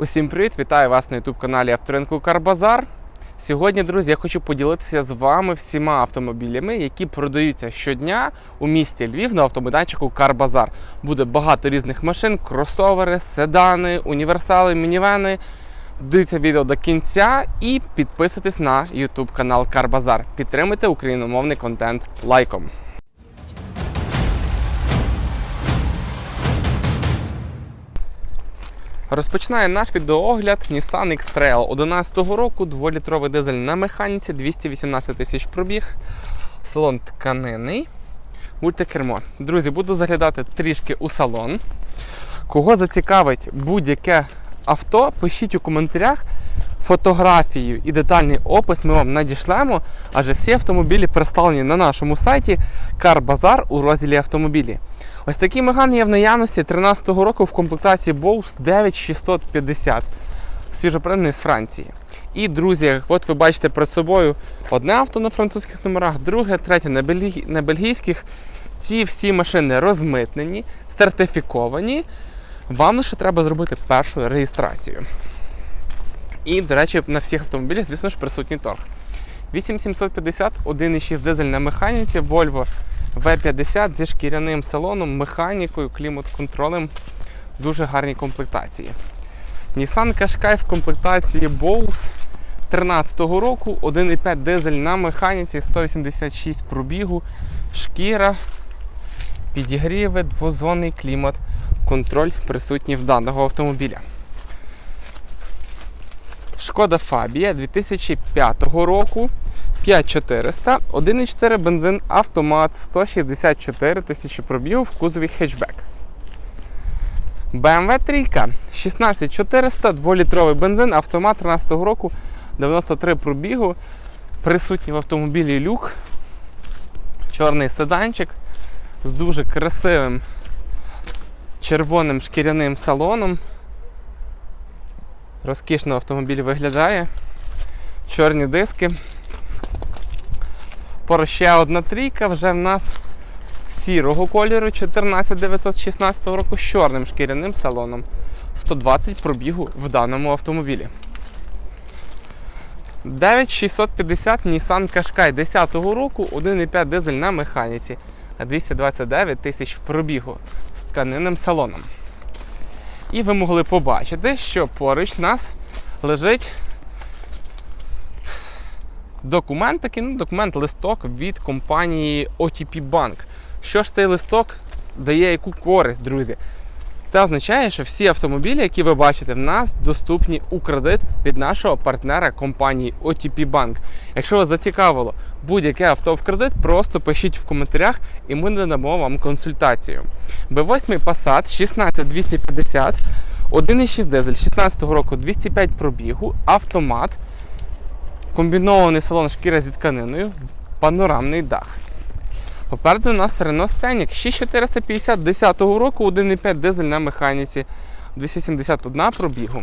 Усім привіт! Вітаю вас на youtube каналі Авторинку Карбазар. Сьогодні, друзі, я хочу поділитися з вами всіма автомобілями, які продаються щодня у місті Львів на автомайданчику Карбазар. Буде багато різних машин: кросовери, седани, універсали, мінівени. Дивіться відео до кінця і підписуйтесь на YouTube канал Карбазар. Підтримуйте україномовний контент лайком. Розпочинає наш відеоогляд Nissan X-Trail 11 року, 2-літровий дизель на механіці, 218 тисяч пробіг, салон тканинний, мультикермо. Друзі, буду заглядати трішки у салон. Кого зацікавить будь-яке авто, пишіть у коментарях фотографію і детальний опис ми вам надішлемо, адже всі автомобілі представлені на нашому сайті Карбазар у розділі автомобілі. Ось такий Меган є в наявності 13-го року в комплектації Bose 9650, свіжопринений з Франції. І, друзі, от ви бачите перед собою одне авто на французьких номерах, друге, третє на, бельгі... на бельгійських. Ці всі машини розмитнені, сертифіковані. Вам лише треба зробити першу реєстрацію. І, до речі, на всіх автомобілях, звісно ж, присутній торг. 8750, 1,6 дизель на механіці, Volvo V50 зі шкіряним салоном, механікою, клімат-контролем. Дуже гарні комплектації. Nissan Qashqai в комплектації Bose 13-го року, 1,5 дизель на механіці, 186 пробігу, шкіра, підігріви, двозонний клімат, контроль присутній в даного автомобіля. Шкода Фабія 2005 року. 5400, 1,4 бензин автомат, 164 тисячі пробігу в кузові хетчбек. BMW 3 16400, 2-літровий бензин, автомат 13 року, 93 пробігу. Присутній в автомобілі люк, чорний седанчик з дуже красивим червоним шкіряним салоном. Розкішно автомобіль виглядає. Чорні диски. Ще одна трійка вже в нас сірого кольору 14916 року з чорним шкіряним салоном. 120 пробігу в даному автомобілі. 9650 Nissan Qashqai 10 року, 1,5 дизель на механіці, 229 тисяч пробігу з тканинним салоном. І ви могли побачити, що поруч нас лежить документ, такий, ну, документ листок від компанії OTP Bank. Що ж цей листок дає яку користь, друзі? Це означає, що всі автомобілі, які ви бачите, в нас доступні у кредит від нашого партнера компанії OTP Bank. Якщо вас зацікавило будь-яке авто в кредит, просто пишіть в коментарях і ми надамо вам консультацію. B8 Passat 16250, 1,6 дизель 16 року 205 пробігу, автомат. Комбінований салон шкіра зі тканиною, панорамний дах. Попереду у нас Renault Scenic 6450 10 року, 1,5 дизель на механіці, 271 пробігу.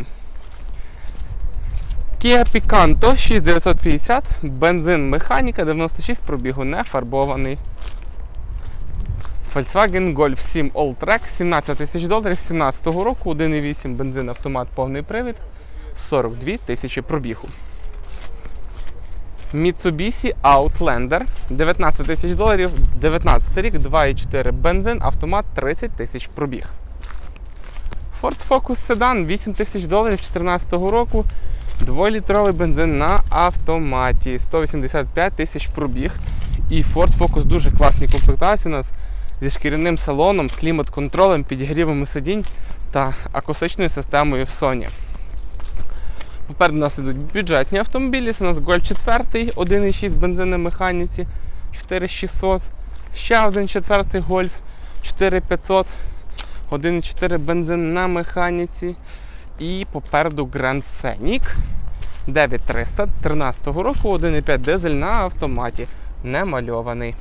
Kia Picanto 6950, бензин механіка, 96 пробігу, не фарбований. Volkswagen Golf 7 All-Track 17 тисяч доларів 17 року, 1,8 бензин автомат повний привід, 42 тисячі пробігу. Mitsubishi Outlander 19 тисяч доларів, 19 рік, 2,4 бензин, автомат 30 тисяч пробіг. Ford Focus Sedan 8 тисяч доларів 2014 року, 2-літровий бензин на автоматі, 185 тисяч пробіг. І Ford Focus дуже класні комплектації у нас зі шкіряним салоном, клімат-контролем, підігрівами сидінь та акустичною системою Sony. Попереду нас йдуть бюджетні автомобілі. Це у нас Golf 4, 1,6 бензин механіці, 4600. Ще один четвертий Golf 4500, 1,4 бензин на механіці. І попереду Grand Scenic 9300 13 року, 1,5 дизель на автоматі. Немальований.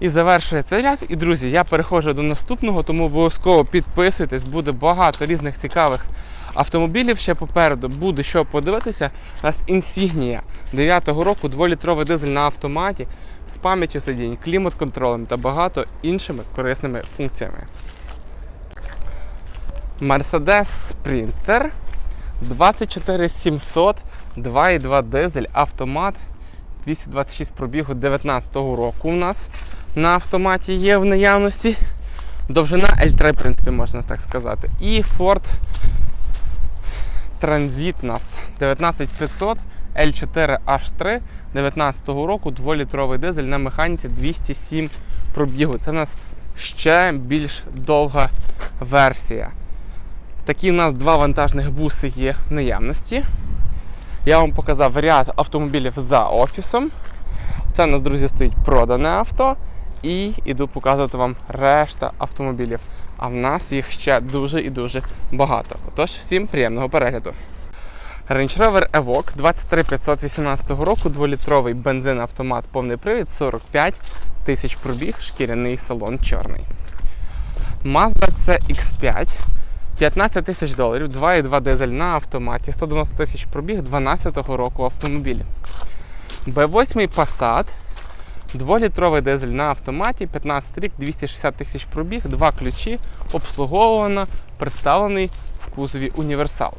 І завершує цей ряд. І, друзі, я переходжу до наступного, тому обов'язково підписуйтесь, буде багато різних цікавих автомобілів ще попереду. Буде що подивитися. У нас Insignia 9-го року, 2-літровий дизель на автоматі з пам'яттю сидінь, клімат-контролем та багато іншими корисними функціями. Mercedes Sprinter 24700, 2,2 дизель, автомат, 226 пробігу 19 року у нас на автоматі є в наявності. Довжина L3, в принципі, можна так сказати. І Ford У нас 19500 L4 H3 19 року 2-літровий дизель на механіці 207 пробігу. Це у нас ще більш довга версія. Такі у нас два вантажних буси є в наявності. Я вам показав ряд автомобілів за офісом. Це у нас, друзі, стоїть продане авто. І іду показувати вам решта автомобілів. А в нас їх ще дуже і дуже багато. Отож, всім приємного перегляду. Range Rover Evoque 23518 року, 2-літровий бензин автомат повний привід, 45 тисяч пробіг, шкіряний салон чорний. Mazda CX5 15 тисяч доларів, 2,2 дизель на автоматі, 190 тисяч пробіг 12-го року автомобіль. B8 Passat, 2-літровий дизель на автоматі, 15 рік, 260 тисяч пробіг, два ключі, обслуговувано, представлений в кузові універсал.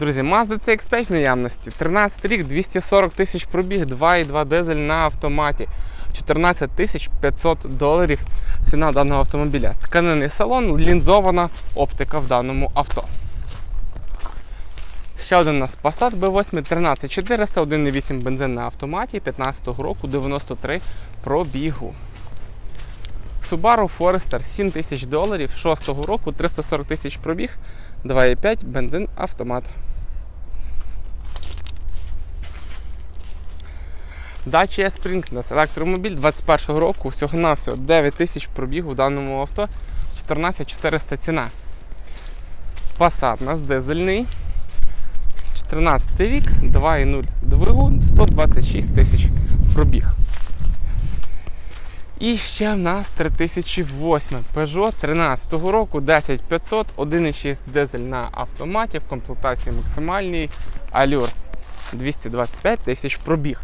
Друзі, Mazda CX5 в наявності, 13 рік, 240 тисяч пробіг, 2,2 дизель на автоматі, 14 тисяч 500 доларів ціна даного автомобіля. Тканинний салон, лінзована оптика в даному авто. Ще один у нас Passat B8 13400, 1,8 бензин на автоматі 15 року 93 пробігу. Subaru Forester 7 тисяч доларів 6 року 340 тисяч пробіг, 2,5 бензин автомат. Dacia Spring у нас електромобіль 21 року, всього-навсього 9 тисяч пробігу в даному авто, 14400 ціна. Passat у нас дизельний. 14 рік, 2,0 двигун, 126 тисяч пробіг. І ще в нас 3008 Peugeot 13 року, 10500, 1,6 дизель на автоматі в комплектації максимальній Allure 225 тисяч пробіг.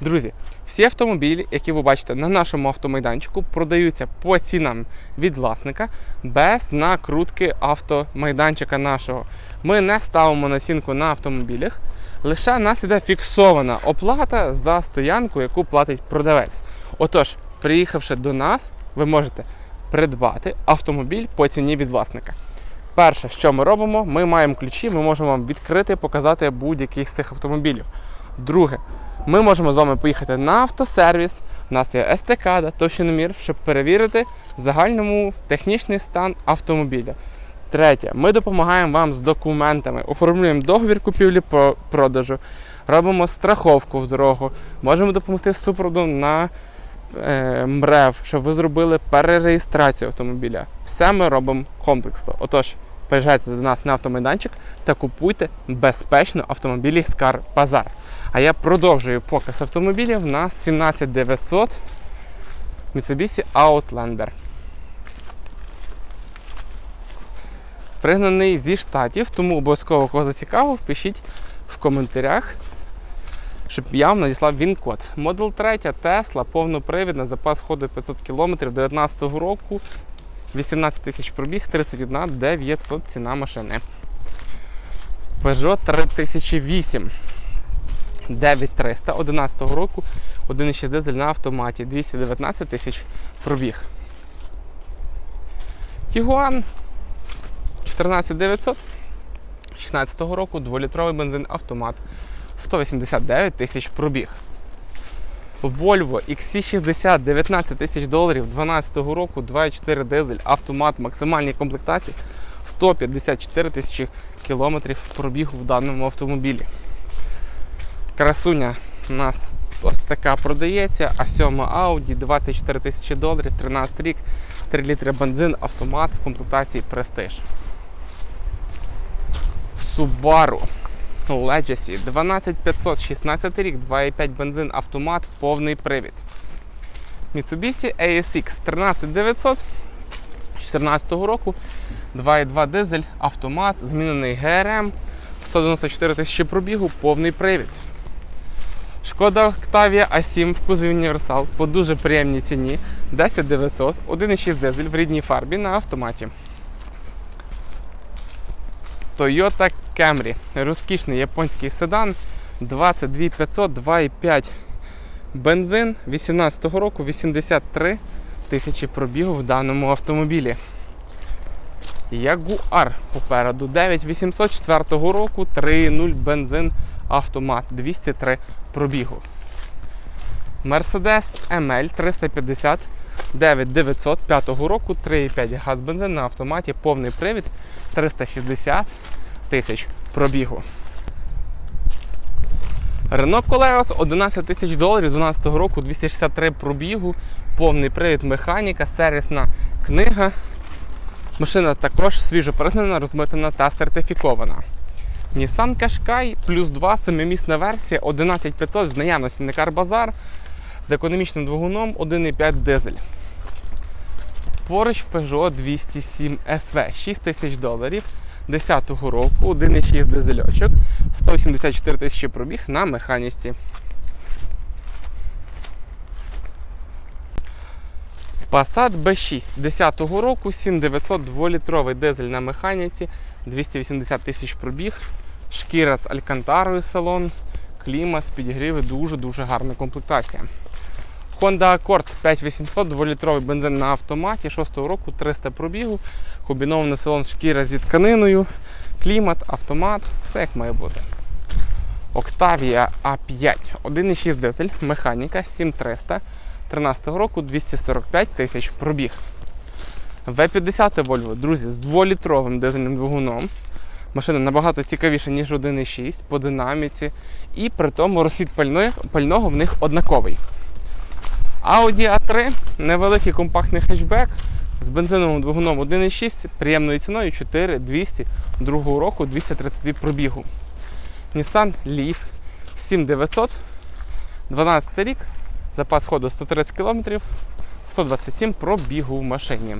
Друзі, всі автомобілі, які ви бачите на нашому автомайданчику, продаються по цінам від власника без накрутки автомайданчика нашого. Ми не ставимо націнку на автомобілях, лише в нас іде фіксована оплата за стоянку, яку платить продавець. Отож, приїхавши до нас, ви можете придбати автомобіль по ціні від власника. Перше, що ми робимо, ми маємо ключі, ми можемо вам відкрити, показати будь-який з цих автомобілів. Друге, ми можемо з вами поїхати на автосервіс. У нас є СТК, товщиномір, щоб перевірити загальному технічний стан автомобіля. Третє, ми допомагаємо вам з документами, оформлюємо договір купівлі-продажу, робимо страховку в дорогу, можемо допомогти з супроводом на е, МРЕВ, щоб ви зробили перереєстрацію автомобіля. Все ми робимо комплексно. Отож, приїжджайте до нас на автомайданчик та купуйте безпечно автомобілі Скар Базар. А я продовжую показ автомобілів на 17900 Mitsubishi Outlander. Пригнаний зі штатів, тому обов'язково кого зацікавив, пишіть в коментарях, щоб я вам надіслав він-код. Model 3 Tesla, повнопривідна, запас ходу 500 км 2019 року, 18 тисяч пробіг, 31 900 ціна машини. Peugeot 3008. 9300 11 року, 1,6 дизель на автоматі, 219 тисяч пробіг. Тігуан 14900 16 року, 2-літровий бензин автомат, 189 тисяч пробіг. Volvo XC60 19 тисяч доларів 12 року, 2,4 дизель, автомат максимальній комплектації, 154 тисячі кілометрів пробігу в даному автомобілі. Красуня у нас ось така продається, а 7 Audi 24 тисячі доларів, 13 рік, 3 літри бензин, автомат в комплектації Prestige. Subaru Legacy 12500, 16 рік, 2,5 бензин, автомат, повний привід. Mitsubishi ASX 13900 14 року, 2,2 дизель, автомат, змінений ГРМ, 194 тисячі пробігу, повний привід. Шкода Octavia A7 в кузові універсал по дуже приємній ціні 10900, 1,6 дизель в рідній фарбі на автоматі. Toyota Camry. Розкішний японський седан 22500 2,5 бензин 18-го року 83 тисячі пробігу в даному автомобілі. Ягуар попереду 9804 року 3.0 бензин автомат 203 пробігу. Mercedes ML 350 9900 5 року 3,5 газ бензин на автоматі, повний привід 360 тисяч пробігу. Renault Koleos 11 тисяч доларів 12 року 263 пробігу, повний привід механіка, сервісна книга. Машина також свіжо пригнана, розмитана та сертифікована. Nissan Qashqai плюс 2 семимісна версія 11500 в наявності на Карбазар з економічним двигуном 1,5 дизель. Поруч Peugeot 207 SV 6 тисяч доларів 10-го року, 1,6 дизельочок, 184 тисячі пробіг на механіці. Passat B6 10-го року, 7900 2-літровий дизель на механіці, 280 тисяч пробіг, шкіра з алькантарою салон, клімат, підігріви, дуже-дуже гарна комплектація. Honda Accord 5800, 2-літровий бензин на автоматі 6-го року, 300 пробігу, комбінований салон шкіра зі тканиною, клімат, автомат, все як має бути. Octavia A5, 1,6 дизель, механіка 7300, 13 року 245 тисяч пробіг. V50 Volvo, друзі, з 2-літровим дизельним двигуном. Машина набагато цікавіша, ніж 1,6 по динаміці. І при тому пальної- пального в них однаковий. Audi A3 невеликий компактний хетчбек з бензиновим двигуном 1,6 приємною ціною 4200 другого року 232 пробігу. Nissan Leaf 7900 12 рік, запас ходу 130 км, 127 пробігу в машині.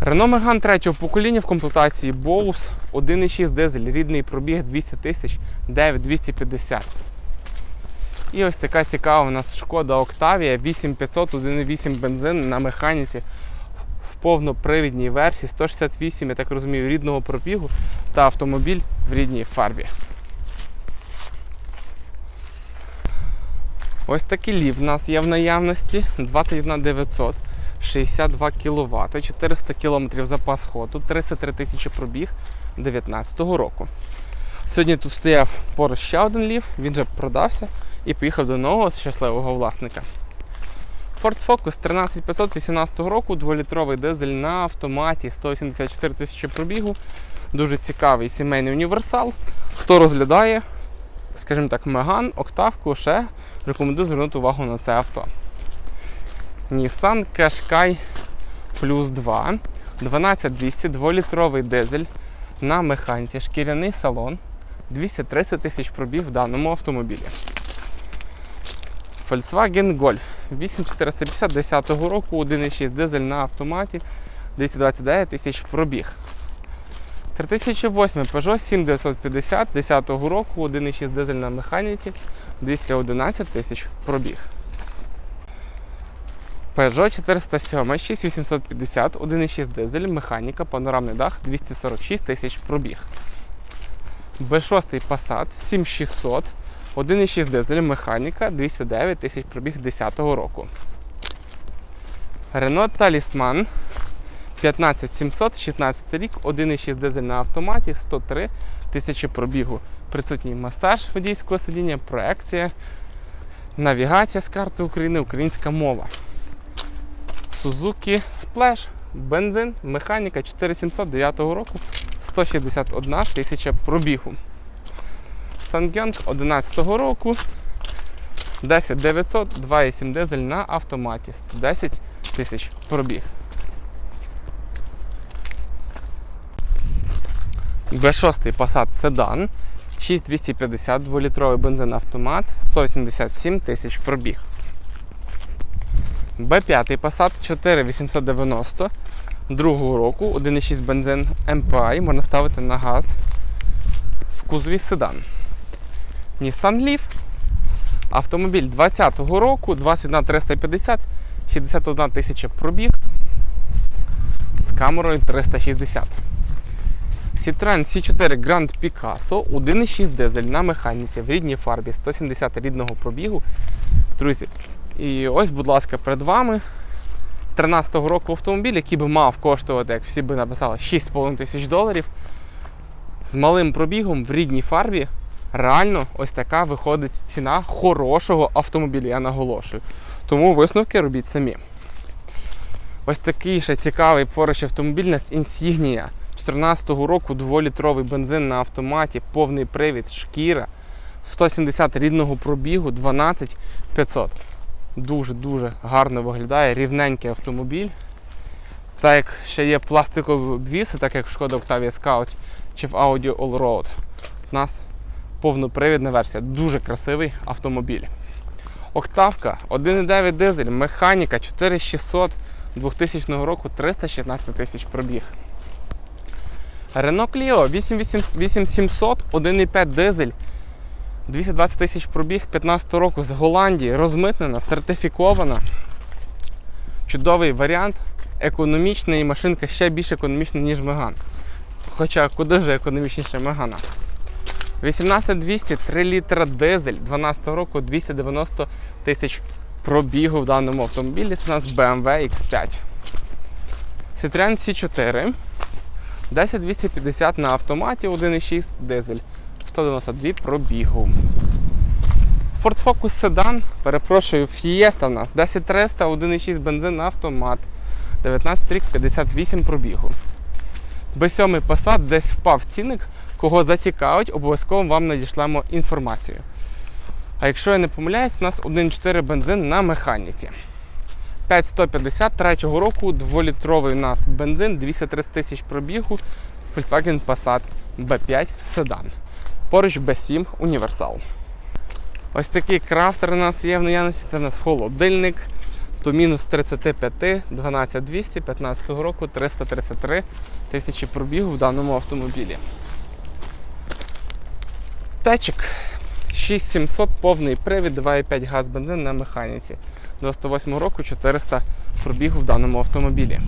Renault Megane третього покоління в комплектації Bose 1,6 дизель, рідний пробіг 200 тисяч 9250. І ось така цікава у нас шкода Octavia 8500 1,8 бензин на механіці в повнопривідній версії 168, я так розумію, рідного пробігу та автомобіль в рідній фарбі. Ось такий лів в нас є в наявності 21900, 62 кВт, 400 км запас ходу, 33 тисячі пробіг 2019 року. Сьогодні тут стояв поруч ще один лів, він вже продався і поїхав до нового щасливого власника. Ford Focus 13500 18 року, 2-літровий дизель на автоматі, 184 тисячі пробігу. Дуже цікавий сімейний універсал. Хто розглядає, скажімо так, Меган, Октавку, ще рекомендую звернути увагу на це авто. Nissan Qashqai Plus 2, 12200, 2-літровий дизель на механіці, шкіряний салон, 230 тисяч пробіг в даному автомобілі. Volkswagen Golf 8450 10 року, 1,6 дизель на автоматі, 229 тисяч пробіг. 3008 Peugeot 7950 10 року, 1,6 дизель на механіці, 211 тисяч пробіг. Peugeot 407 6850, 1,6 дизель, механіка, панорамний дах, 246 тисяч пробіг. B6 Passat 7600, 1,6 дизель, механіка, 209 тисяч пробіг 10 року. Renault Talisman 15700, 16 рік, 1,6 дизель на автоматі, 103 тисячі пробігу. Присутній масаж водійського сидіння, проекція, навігація з карти України, українська мова. Suzuki Splash, бензин, механіка 4709 року, 161 тисяча пробігу. Сангйонг 11 року, 10900, 2,7 дизель на автоматі, 110 тисяч пробіг. B6 Passat Sedan, 6250, 2-літровий бензин автомат, 187 тисяч пробіг. Б5 Passat 4890 другого року, 1,6 бензин MPI, можна ставити на газ в кузові седан. Nissan Leaf. Автомобіль 20-го року, 21 350, 61 тисяча пробіг з камерою 360. Citroen C4 Grand Picasso 1,6 дизель на механіці в рідній фарбі 170 рідного пробігу. Друзі, і ось, будь ласка, перед вами 13-го року автомобіль, який би мав коштувати, як всі би написали, 6,5 тисяч доларів. З малим пробігом в рідній фарбі. Реально, ось така виходить ціна хорошого автомобіля, я наголошую. Тому висновки робіть самі. Ось такий ще цікавий поруч автомобіль у нас Insignia 14-го року 2-літровий бензин на автоматі, повний привід, шкіра, 170 рідного пробігу, 12500. Дуже-дуже гарно виглядає, рівненький автомобіль. Так як ще є пластикові обвіси, так як в Шкода Octavia Scout чи в Audi Allroad. У нас повнопривідна версія. Дуже красивий автомобіль. Октавка, 1,9 дизель, механіка 4600 2000 року 316 тисяч пробіг. Renault Clio 8700, 1,5 дизель, 220 тисяч пробіг 15 року з Голландії, розмитнена, сертифікована. Чудовий варіант. Економічна і машинка ще більш економічна, ніж Меган. Хоча куди ж економічніше Мегана? 18200, 3 літра дизель 12 року 290 тисяч пробігу в даному автомобілі. Це у нас BMW X5. Citroen C4. 10250 на автоматі, 1,6 дизель. 192 пробігу. Ford Focus Sedan, перепрошую, Fiesta у нас 10300, 1,6 бензин автомат. 19 рік, 58 пробігу. B7 Passat десь впав цінник. Кого зацікавить, обов'язково вам надішлемо інформацію. А якщо я не помиляюсь, у нас 1,4 бензин на механіці. 5150 третього року 2-літровий у нас бензин, 230 тисяч пробігу, Volkswagen Passat B5 седан. Поруч B7 універсал. Ось такий крафтер у нас є в наявності, це у нас холодильник до мінус 35, 12200, 15 року 333 тисячі пробігу в даному автомобілі. Течик 6700 повний привід, 2,5 газ бензин на механіці. 98 року 400 пробігу в даному автомобілі.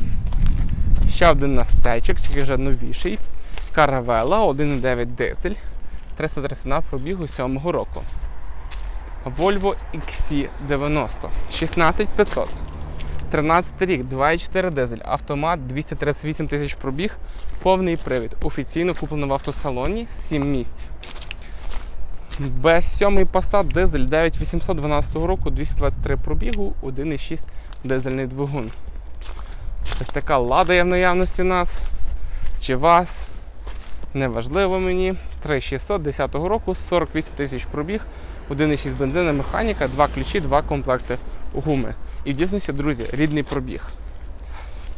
Ще один у нас течик, тільки вже новіший. Каравела 1,9 дизель. 330 пробігу 7 року. Volvo XC90 16500. 13 рік, 2,4 дизель, автомат 238 тисяч пробіг, повний привід. Офіційно куплено в автосалоні 7 місць. Б7 Passat дизель 9812 року, 223 пробігу, 1,6 дизельний двигун. Ось така лада є в наявності нас. Чи вас? Неважливо мені. 3610 року, 48 тисяч пробіг, 1,6 бензина, механіка, 2 ключі, 2 комплекти гуми. І в дійсності, друзі, рідний пробіг.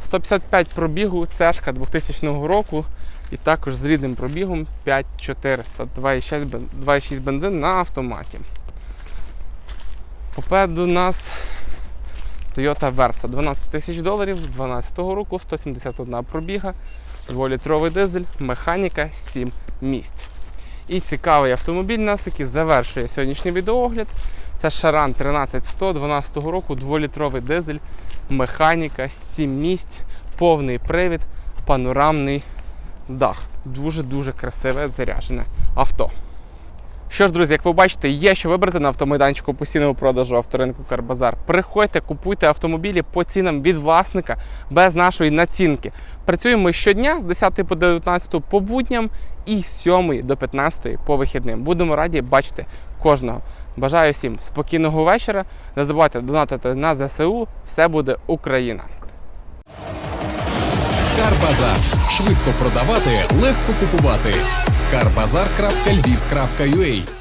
155 пробігу, цешка 2000 року. І також з рідним пробігом 5400, 2,6 бензин на автоматі. Попереду нас Toyota Versa 12 тисяч доларів 12 року, 171 пробіга, 2-літровий дизель, механіка 7 місць. І цікавий автомобіль нас, який завершує сьогоднішній відеоогляд. Це Шаран 13100 12 року, 2-літровий дизель, механіка, 7 місць, повний привід, панорамний дах. Дуже-дуже красиве заряджене авто. Що ж, друзі, як ви бачите, є що вибрати на автомайданчику постійного продажу авторинку Карбазар. Приходьте, купуйте автомобілі по цінам від власника без нашої націнки. Працюємо щодня з 10 по 19 по будням і з 7 до 15 по вихідним. Будемо раді бачити кожного. Бажаю всім спокійного вечора. Не забувайте донатити на ЗСУ. Все буде Україна! Карбазар. Швидко продавати, легко купувати. Карбазар.львів.ua